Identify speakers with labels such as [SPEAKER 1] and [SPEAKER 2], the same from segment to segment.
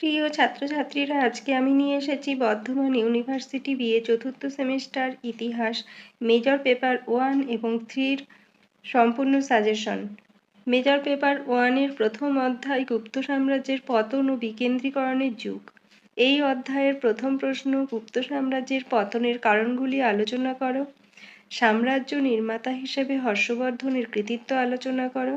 [SPEAKER 1] প্রিয় ছাত্রছাত্রীরা, আজকে আমি নিয়ে এসেছি বর্ধমান ইউনিভার্সিটি বিএ চতুর্থ সেমিস্টার ইতিহাস, মেজর পেপার ওয়ান এবং থ্রির সম্পূর্ণ সাজেশন। মেজর পেপার ওয়ানের প্রথম অধ্যায় গুপ্ত সাম্রাজ্যের পতন ও বিকেন্দ্রীকরণের যুগ। এই অধ্যায়ের প্রথম প্রশ্ন, গুপ্ত সাম্রাজ্যের পতনের কারণগুলি আলোচনা করো। সাম্রাজ্য নির্মাতা হিসেবে হর্ষবর্ধনের কৃতিত্ব আলোচনা করো।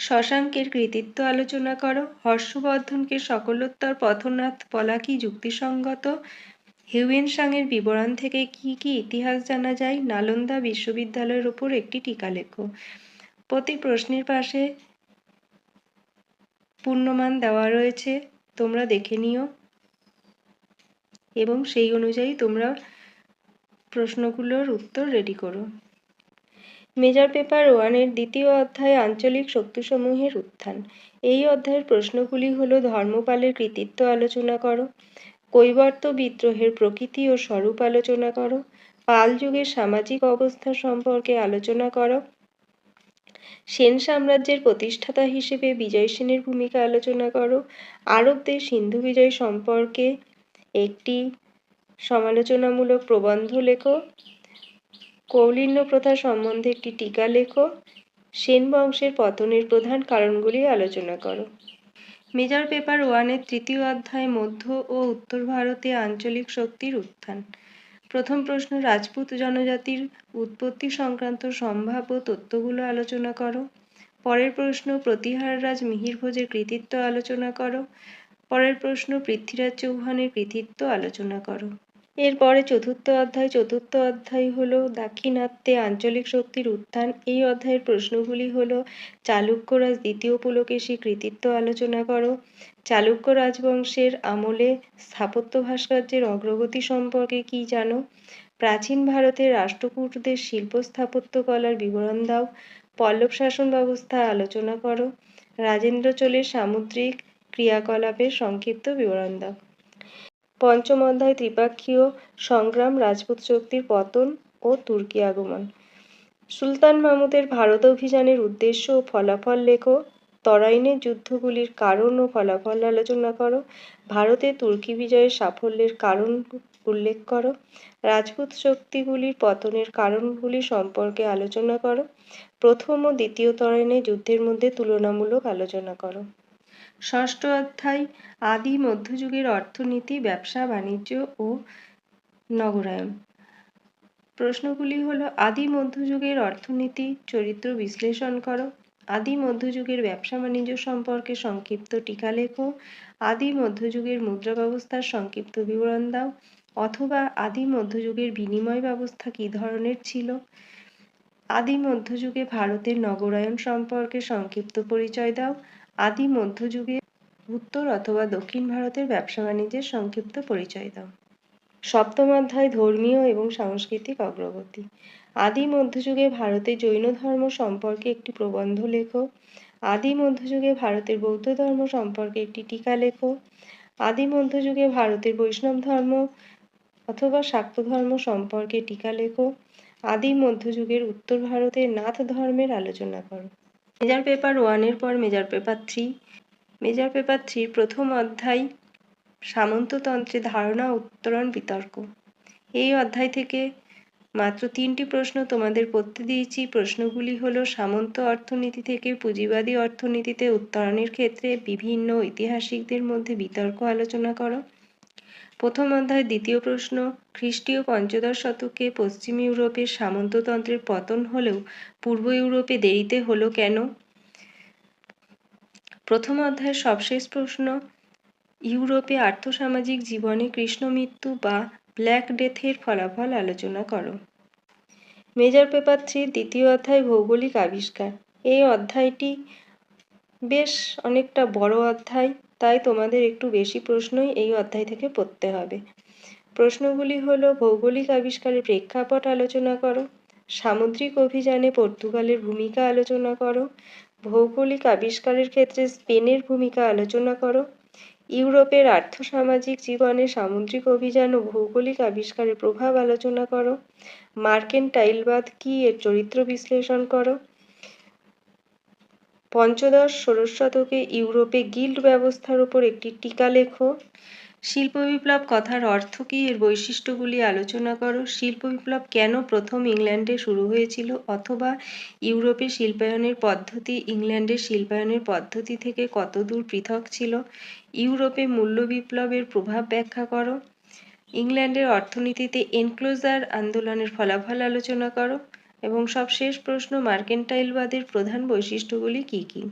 [SPEAKER 1] শশাঙ্কের কৃতিত্ব আলোচনা করো। হর্ষবর্ধনকে সকলোত্তর পথনাথ বলা কি যুক্তিসঙ্গত? হিউয়েনসাংয়ের বিবরণ থেকে কি কি ইতিহাস জানা যায়? নালন্দা বিশ্ববিদ্যালয়ের ওপর একটি টিকা লেখো। প্রতি প্রশ্নের পাশে পূর্ণমান দেওয়া রয়েছে, তোমরা দেখে নিও। এবং সেই অনুযায়ী তোমরা প্রশ্নগুলোর উত্তর রেডি করো। মেজর পেপার ওয়ানের দ্বিতীয় অধ্যায় আঞ্চলিক শক্তিসমূহের উত্থান। এই অধ্যায়ের প্রশ্নগুলি হল, ধর্মপালের কৃতিত্ব আলোচনা করো, কৈবর্ত বিদ্রোহের প্রকৃতি ও স্বরূপ আলোচনা করো, পাল যুগের সামাজিক অবস্থা সম্পর্কে আলোচনা করো, সেন সাম্রাজ্যের প্রতিষ্ঠাতা হিসেবে বিজয় সেনের ভূমিকা আলোচনা করো, আরবদের সিন্ধু বিজয় সম্পর্কে একটি সমালোচনামূলক প্রবন্ধ লেখো কৌলিন্য প্রথা সম্বন্ধে একটি টিকা লেখো। সেন বংশের পতনের প্রধান কারণগুলি আলোচনা করো। মেজর পেপার ওয়ানের তৃতীয় অধ্যায় মধ্য ও উত্তর ভারতে আঞ্চলিক শক্তির উত্থান। প্রথম প্রশ্ন, রাজপুত জনজাতির উৎপত্তি সংক্রান্ত সম্ভাব্য তথ্যগুলো আলোচনা করো। পরের প্রশ্ন, প্রতিহার রাজ মিহির ভোজের কৃতিত্ব আলোচনা করো। পরের প্রশ্ন, পৃথ্বীরাজ চৌহানের কৃতিত্ব আলোচনা করো। এরপরে চতুর্থ অধ্যায় চতুর্থ অধ্যায় হলো দাক্ষিণাত্যে আঞ্চলিক শক্তির উত্থান। এই অধ্যায়ের প্রশ্নগুলি হলো, চালুক্যরাজ দ্বিতীয় পুলকেশী কৃতিত্ব আলোচনা করো। চালুক্য রাজবংশের আমলে স্থাপত্য ভাস্কর্যের অগ্রগতি সম্পর্কে কি জানো? প্রাচীন ভারতের রাষ্ট্রকূটদের শিল্প স্থাপত্য কলার বিবরণ দাও। পল্লব শাসন ব্যবস্থা আলোচনা করো। রাজেন্দ্র চোলের সামুদ্রিক ক্রিয়াকলাপের সংক্ষিপ্ত বিবরণ দাও। পঞ্চম অধ্যায় ত্রিপাক্ষীয় সংগ্রাম রাজপুত শক্তির পতন ও তুর্কি আগমন। সুলতান মাহমুদের ভারত অভিযানের উদ্দেশ্য ও ফলাফল লেখো। তরাইনের যুদ্ধগুলির কারণ ও ফলাফল আলোচনা করো। ভারতে তুর্কি বিজয়ের সাফল্যের কারণ উল্লেখ করো। রাজপুত শক্তিগুলির পতনের কারণগুলি সম্পর্কে আলোচনা করো। প্রথম ও দ্বিতীয় তরাইনের যুদ্ধের মধ্যে তুলনামূলক আলোচনা করো। ষষ্ঠ অধ্যায়, আদি মধ্যযুগের অর্থনীতি, ব্যবসা, বাণিজ্য ও নগরায়ন। প্রশ্নগুলি হলো, আদি মধ্যযুগের অর্থনীতি, চরিত্র বিশ্লেষণ করো। আদি মধ্যযুগের ব্যবসা বাণিজ্য সম্পর্কে সংক্ষিপ্ত টিকা লেখো। আদি মধ্যযুগের মুদ্রা ব্যবস্থার সংক্ষিপ্ত বিবরণ দাও। অথবা আদি মধ্যযুগের বিনিময় ব্যবস্থা কী ধরনের ছিল? আদি মধ্যযুগে ভারতের নগরায়ন সম্পর্কে সংক্ষিপ্ত পরিচয় দাও। আদি মধ্যযুগে উত্তর অথবা দক্ষিণ ভারতের ব্যবসা বাণিজ্যের সংক্ষিপ্ত পরিচয় দাও। সপ্তম অধ্যায়, ধর্মীয় এবং সাংস্কৃতিক অগ্রগতি। আদি মধ্যযুগে ভারতে জৈন ধর্ম সম্পর্কে একটি প্রবন্ধ লেখো। আদি মধ্যযুগে ভারতের বৌদ্ধ ধর্ম সম্পর্কে একটি টিকা লেখো। আদি মধ্যযুগে ভারতের বৈষ্ণব ধর্ম অথবা শাক্ত ধর্ম সম্পর্কে টিকা লেখো। আদি মধ্যযুগের উত্তর ভারতের নাথ ধর্মের আলোচনা করো। মেজার পেপার ওয়ানের পর major paper three major paper থ্রির প্রথম অধ্যায় সামন্ততন্ত্রে ধারণা, উত্তরণ, বিতর্ক। এই অধ্যায় থেকে মাত্র তিনটি প্রশ্ন তোমাদের পড়তে দিয়েছি। প্রশ্নগুলি হলো সামন্ত অর্থনীতি থেকে পুঁজিবাদী অর্থনীতিতে উত্তরণের ক্ষেত্রে বিভিন্ন ঐতিহাসিকদের মধ্যে বিতর্ক আলোচনা করো। প্রথম অধ্যায়, দ্বিতীয় প্রশ্ন, খ্রিস্টীয় পঞ্চদশ শতকে পশ্চিম ইউরোপের সামন্ততন্ত্রের পতন হলেও পূর্ব ইউরোপে দেরিতে হলো কেন? প্রথম অধ্যায়ের সবশেষ প্রশ্ন, ইউরোপে আর্থসামাজিক জীবনে কৃষ্ণ মৃত্যু বা ব্ল্যাক ডেথের ফলাফল আলোচনা করো। মেজর পেপার থ্রি দ্বিতীয় অধ্যায়, ভৌগোলিক আবিষ্কার। এই অধ্যায়টি বেশ অনেকটা বড় অধ্যায়। তাই তোমাদের একটু বেশি প্রশ্নই এই অধ্যায় থেকে পড়তে হবে। প্রশ্নগুলি হলো, ভৌগোলিক আবিষ্কারের প্রেক্ষাপট আলোচনা করো, সামুদ্রিক অভিযানে পর্তুগালের ভূমিকা আলোচনা করো, ভৌগোলিক আবিষ্কারের ক্ষেত্রে স্পেনের ভূমিকা আলোচনা করো, ইউরোপের আর্থসামাজিক জীবনে সামুদ্রিক অভিযান ও ভৌগোলিক আবিষ্কারের প্রভাব আলোচনা করো মার্কেন্টাইলবাদ কি এর চরিত্র বিশ্লেষণ করো পঞ্চদশ, ষোড়শ শতকে ইউরোপে গিল্ড ব্যবস্থার উপর একটি টিকা লেখো। শিল্প বিপ্লব কথার অর্থ কী? এর বৈশিষ্ট্যগুলি আলোচনা করো। শিল্প বিপ্লব কেন প্রথম ইংল্যান্ডে শুরু হয়েছিল? অথবা ইউরোপে শিল্পায়নের পদ্ধতি ইংল্যান্ডের শিল্পায়নের পদ্ধতি থেকে কতদূর পৃথক ছিল? ইউরোপে মূল্য বিপ্লবের প্রভাব ব্যাখ্যা করো। ইংল্যান্ডের অর্থনীতিতে এনক্লোজার আন্দোলনের ফলাফল আলোচনা করো। এবং সব শেষ প্রশ্ন মার্কেন্টাইলবাদের প্রধান বৈশিষ্ট্যগুলি কি কি?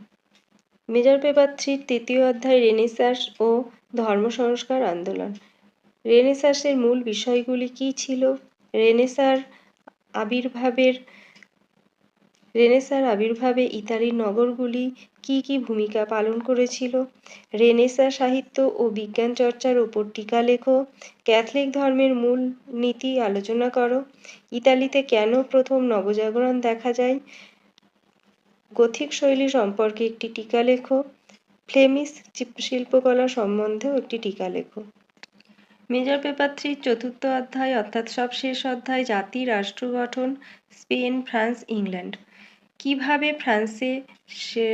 [SPEAKER 1] মেজর পেপার থ্রির তৃতীয় অধ্যায় রেনেসাস ও ধর্ম সংস্কার আন্দোলন। রেনেসাসের মূল বিষয়গুলি কি ছিল? রেনেসার আবির্ভাবের রেনেসার আবির্ভাবে ইতালির নগরগুলি কি কি ভূমিকা পালন করেছিল? রেনেসা সাহিত্য ও বিজ্ঞান চর্চার ওপর টিকা লেখো। ক্যাথলিক ধর্মের মূল নীতি আলোচনা করো। ইতালিতে কেন প্রথম নবজাগরণ দেখা যায়? গথিক শৈলী সম্পর্কে একটি টিকা লেখো। ফ্লেমিশ শিল্পকলা সম্বন্ধেও একটি টিকা লেখো। মেজর পেপার চতুর্থ অধ্যায় অর্থাৎ সব শেষ অধ্যায় জাতি, রাষ্ট্র গঠন, স্পেন, ফ্রান্স, ইংল্যান্ড। কীভাবে ফ্রান্সে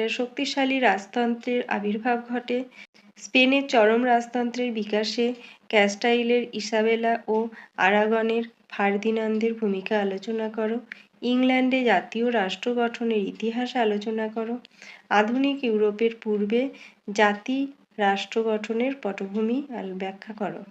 [SPEAKER 1] শক্তিশালী রাজতন্ত্রের আবির্ভাব ঘটে? স্পেনের চরম রাজতন্ত্রের বিকাশে ক্যাস্টাইলের ইসাবেলা ও আরাগনের ফার্দিনান্দের ভূমিকা আলোচনা করো। ইংল্যান্ডে জাতীয় রাষ্ট্র গঠনের ইতিহাস আলোচনা করো। আধুনিক ইউরোপের পূর্বে জাতি রাষ্ট্র গঠনের পটভূমি ব্যাখ্যা করো।